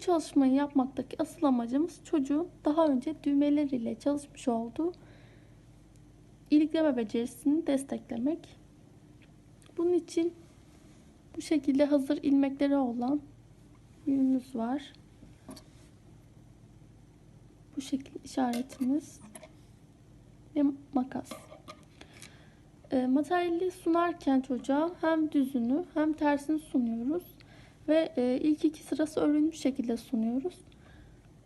çalışmayı yapmaktaki asıl amacımız çocuğun daha önce düğmeler ile çalışmış olduğu ilikleme becerisini desteklemek. Bunun için bu şekilde hazır ilmekleri olan yünümüz var. Bu şekilde işaretimiz ve makas. E, materyali sunarken çocuğa hem düzünü hem tersini sunuyoruz ve e, ilk iki sırası örülmüş şekilde sunuyoruz.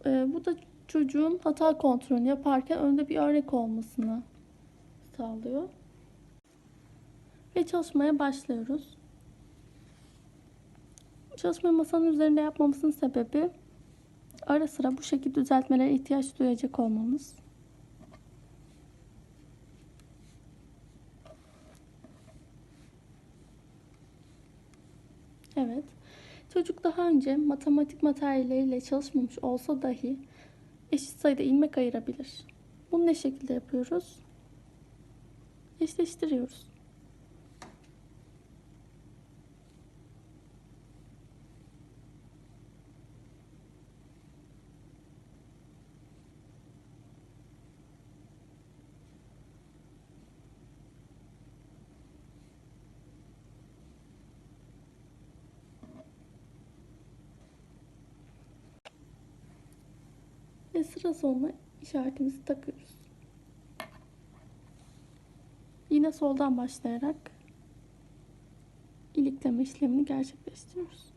E, bu da çocuğun hata kontrolünü yaparken önünde bir örnek olmasını sağlıyor. Ve çalışmaya başlıyoruz. Çalışmayı masanın üzerinde yapmamızın sebebi ara sıra bu şekilde düzeltmelere ihtiyaç duyacak olmamız. Evet. Çocuk daha önce matematik materyalleriyle çalışmamış olsa dahi eşit sayıda ilmek ayırabilir. Bunu ne şekilde yapıyoruz? Eşleştiriyoruz. Sıra sonuna işaretimizi takıyoruz. Yine soldan başlayarak ilikleme işlemini gerçekleştiriyoruz.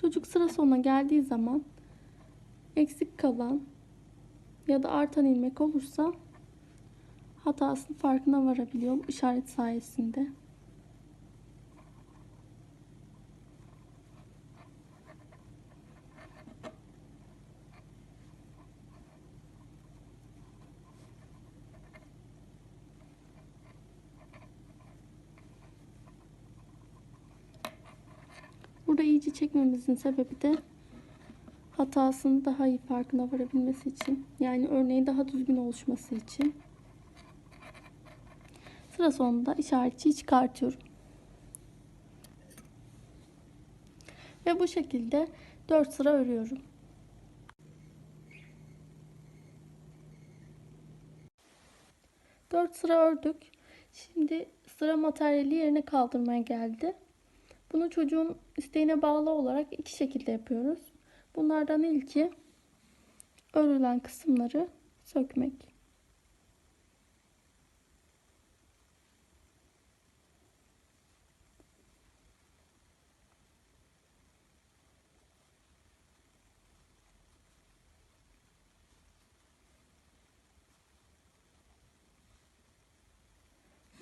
Çocuk sıra sonuna geldiği zaman eksik kalan ya da artan ilmek olursa hatasının farkına varabiliyor bu işaret sayesinde. Burada iyice çekmemizin sebebi de hatasının daha iyi farkına varabilmesi için. Yani örneğin daha düzgün oluşması için. Sıra sonunda işaretçiyi çıkartıyorum. Ve bu şekilde 4 sıra örüyorum. Dört sıra ördük. Şimdi sıra materyali yerine kaldırmaya geldi. Bunu çocuğun isteğine bağlı olarak iki şekilde yapıyoruz. Bunlardan ilki örülen kısımları sökmek.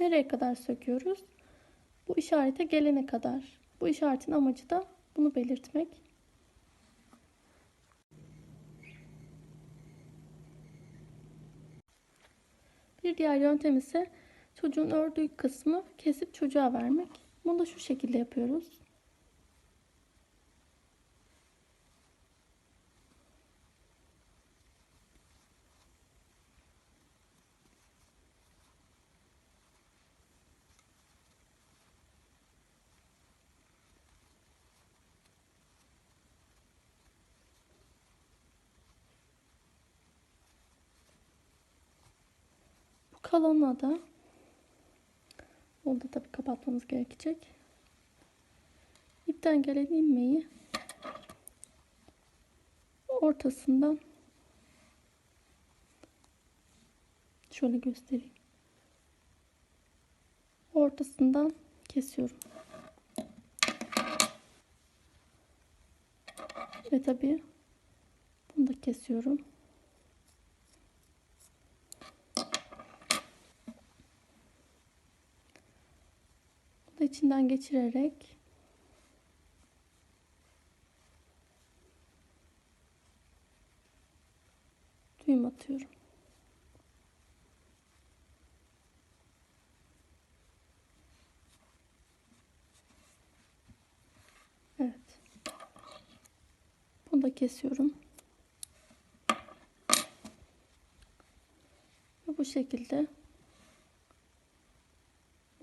Nereye kadar söküyoruz? Bu işarete gelene kadar. Bu işaretin amacı da bunu belirtmek. Bir diğer yöntem ise çocuğun ördüğü kısmı kesip çocuğa vermek. Bunu da şu şekilde yapıyoruz. Bu kalanla da onu da tabii kapatmamız gerekecek. İpten gelen ilmeği ortasından şöyle göstereyim. Ortasından kesiyorum. Ve tabii bunu da kesiyorum. İçinden geçirerek düğüm atıyorum. Evet. da kesiyorum. Ve bu şekilde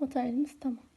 materyalimiz tamam.